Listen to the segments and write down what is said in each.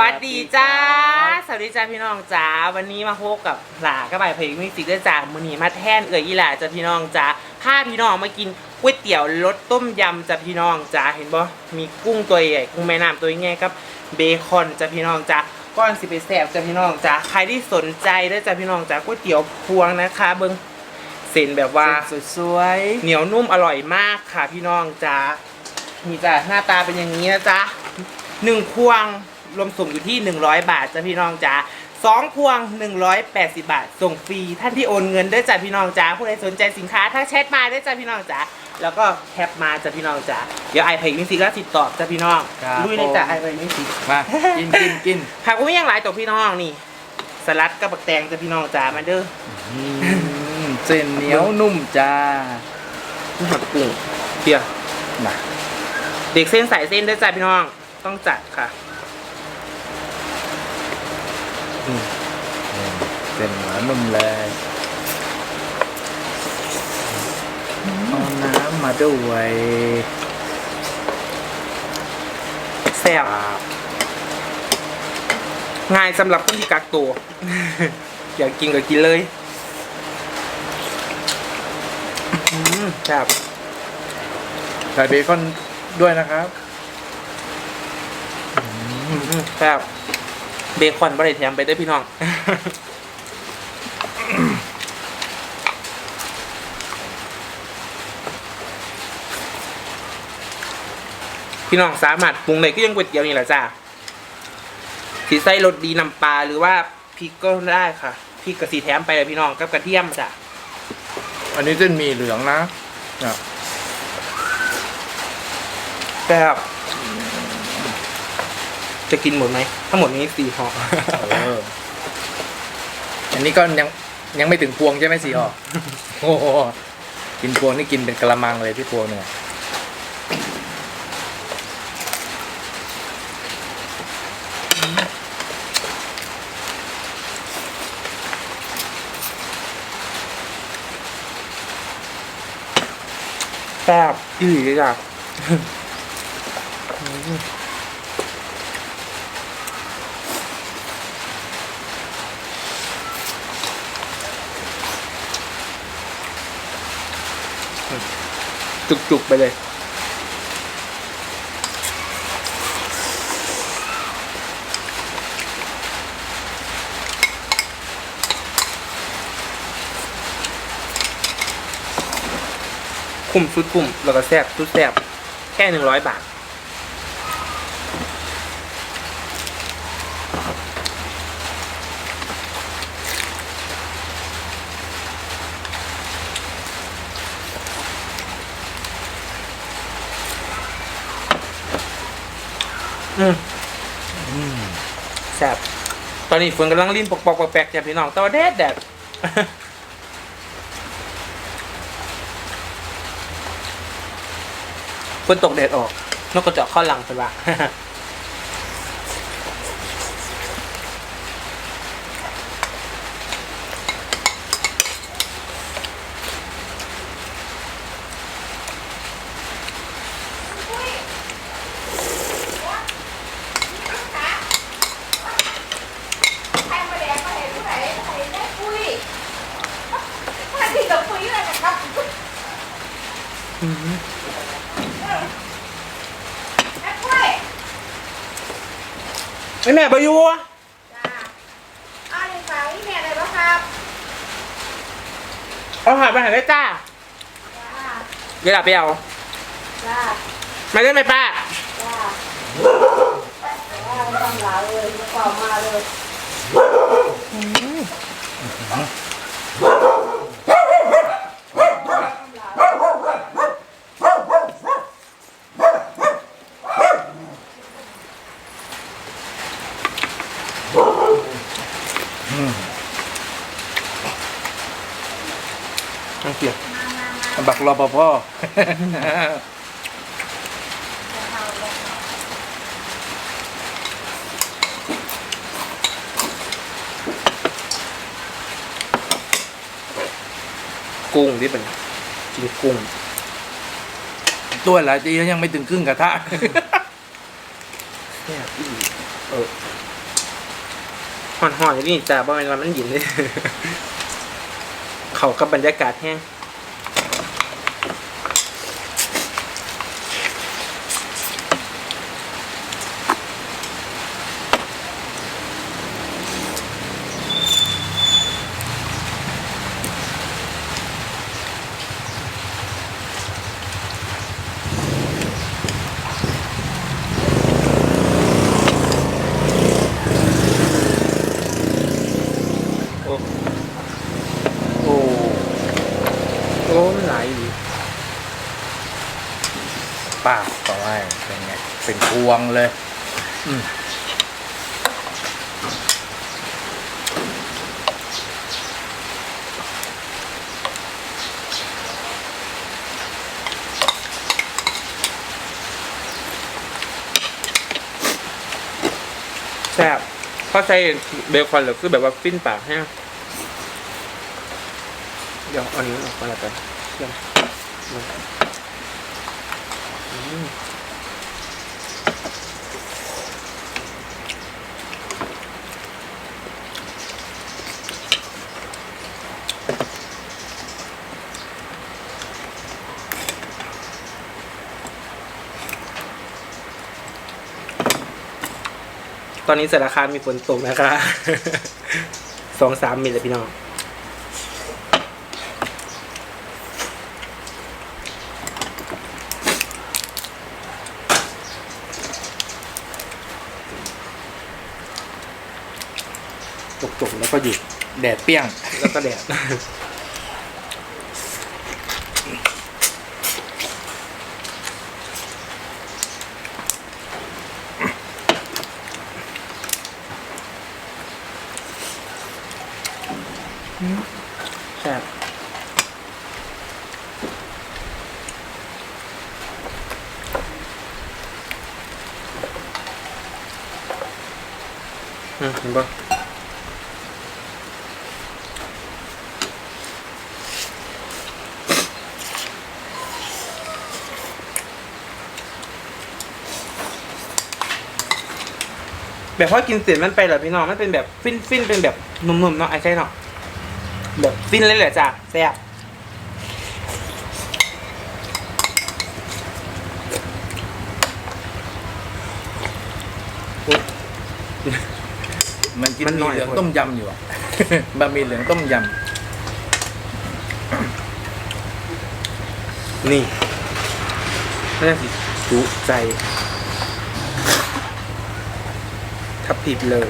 วัสดีจ้า สวัสดีจ้าพี่น้องจ้า วันนี้มาพบกับหลากระบายเพลงมิวสิกด้วยจ้ามือนีมาแทนเอ่ยอีหล่าจ้าพี่น้องจ้าพาพี่น้องมากินก๋วยเตี๋ยวรสต้มยำจ้าพี่น้องจ้าเห็นบ่มีกุ้งตัวใหญ่กุ้งแม่น้ำตัวใหญ่กับเบคอนจ้าพี่น้องจ้าก้อนสิไปแสบจ้าพี่น้องจ้าใครที่สนใจด้วยจ้าพี่น้องจ้าก๋วยเตี๋ยวพวงนะคะเบิ้งเส้นแบบว่าสวยเหนียวนุ่มอร่อยมากค่ะพี่น้องจ้านี่จ้ะหน้าตาเป็นอย่างนี้นะจ๊ะหนึ่งพวง รวมส่งอยู่ที่ 100 บาทจ้ะพี่น้องจ้าสองพวง 180 บาท ส่งฟรีท่านที่โอนเงินด้วยจ้ะพี่น้องจ้าผู้ใดสนใจสินค้าถ้าแชทมาด้วยจ้ะพี่น้องจ้าแล้วก็แคปมาจ้ะพี่น้องจ้าเดี๋ยวไอเพลงมิวสิกแล้วติดต่อจ้ะพี่น้องลุยเลยจ้ะไอเพลงมิวสิกๆมากินกินกินค่ะกูไม่ยังหลายตัวพี่น้องนี่ สลัดกับบักแตงจ้ะพี่น้องจ้ามาเด้ออืมเส้นเหนียวนุ่มจ้าหักกุ้งเพียมาเด็กเส้นสายเส้นด้วยจ้ะพี่น้องต้องจัดค่ะ เส้นเหนียวนุ่มเลยเอาน้ำมาด้วยแซ่บง่ายสำหรับคนที่กักตัว อยากกินก็กินเลยอืมแซ่บใส่เบคอนด้วยนะครับอืมแซ่บ เบคอนบริแถมไปได้วยพี่น้อง พี่น้องสามารถปรุงเลยก็ยังก๋วยเตี๋ยวนี่แหละจ้าสีไส้รสดีน้ำปลาหรือว่าพริกก็ได้ค่ะพริกกระสีแถมไปเลยพี่น้องกับกระเทียมจ้ะอันนี้เส้นหมีเหลืองนะอะแซ่บ จะกินหมดไหมทั้งหมดนี้สี่ห่อเอออันนี้ก็ยังยังไม่ถึงพวงใช่ไหมสี่ห่อโอ้โหกินพวงนี่กินเป็นกระมังเลยพี่พวงเนี่ยแซ่บอีหลีเลยจ้ะ จุกๆไปเลยคุ้มสุดคุ้มแล้วก็แซ่บสุดแซ่บแค่หนึ่งร้อยบาท อืมแซ่บตอนนี้ฝนกำลังลิ้นปอกปอกๆแปลกๆจ้ะพี่น้องแตัวาแดดแดดฝนตกแดดออก นกกระจอกเข้าหลังไปว่าใครมาแดกมาเห็นผู้ใดใครได้คุยถ้าที่เราคุยอะไรกันครับแม่คุย ไม่แม่ประยูจ้าอ้าวยังสาวนี่แม่อะไรบ้างครับเอาหาไปหาได้จ้าจ้าเดี๋ยวเราไปเอาจ้ามาเล่นไหมป้าจ้าจ้าไม่ต้องหลาเลยไม่ต้องมาเลย ต้องเสีย บัก รปภ กุ้งที่เป็นกินกุ้ง ตัวหลายตีแล้วยังไม่ถึงครึ่งกระทะ เนี่ยอีเออหอนหอนอย่างนี้จ้าบ่เป็นวันมันหยินเลย เขากับบรรยากาศแห้งโอ้โอ้โอ้มันหลายอีก ปากต่อไปเป็นไง เป็นพ วงเลย อืมแซ่บเข้าใจเบคอนหรือคือแบบว่าฟินปากแห้เดี๋ยวเอาอันนี้ออกมาแล้วกันเชื่อม ตอนนี้สารคามมีฝนตกนะคะสองสามมิลเลยพี่น้องตกๆแล้วก็หยุดแดดเปรี้ยง แล้วก็แดด ซ่บอืมเห็นปะแบบพอกินเสร็จมันไปเหรอพี่น้องมันเป็นแบบฟินฟินเป็นแบบนุ่มๆเนาะไอ้ใช่เนาะ แบบฟินเลยแหละจ้ะแซ่บมันกินมันมีน้อยเหลืองคน ต้มยำอยู่อะบะหมี่เหลืองต้มยนี่น่าสิจุใจทับผิดเลย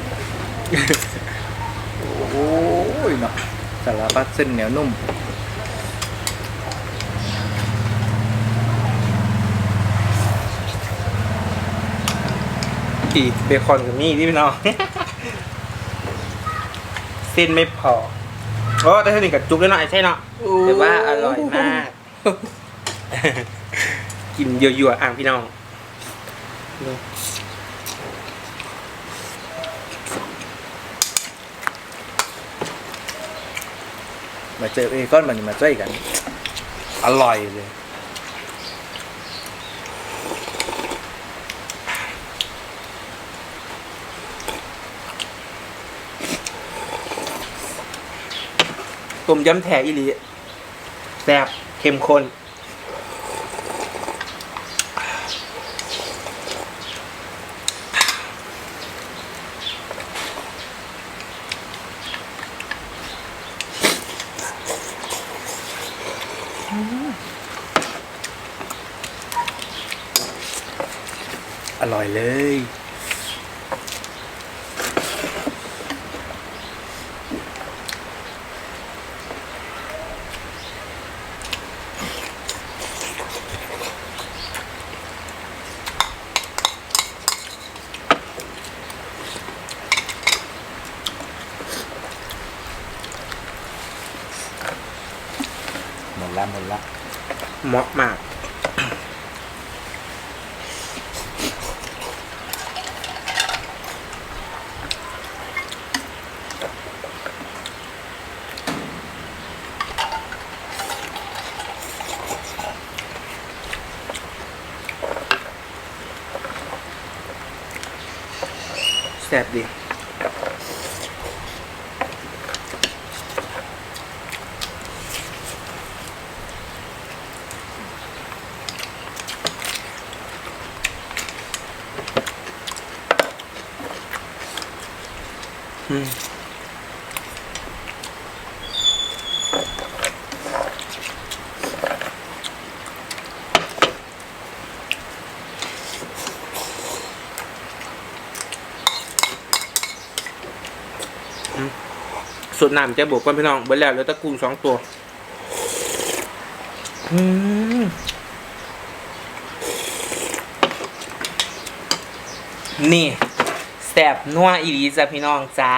ำโอ้ยเนาะ สารพัดเส้นเหนียวนุ่ม อีเบคอนกับมี่ที่พี่น้อง เส้นไม่พอโอ้แต่ถ้าหนึ่งกับจุกแล้วเนาะไอ้ใช่เนาะแต่ว่าอร่อยมาก กินเยอะๆอ่างพี่น้อง มาเจอเอก้อนมันมาช่วยกัน อร่อยเลย ต้มยำแท้อีหลีแซ่บเข้มข้น อร่อยเลย หมดละหมดละเหมาะมากอแซ่บดี สุดน้ำจะบวกกันพี่น้องเบิดแล้วเหลือตะกุ้งสองตัว อืมนี่ ซ่บนัวอีหลีจ้ะพี่น้องจ้า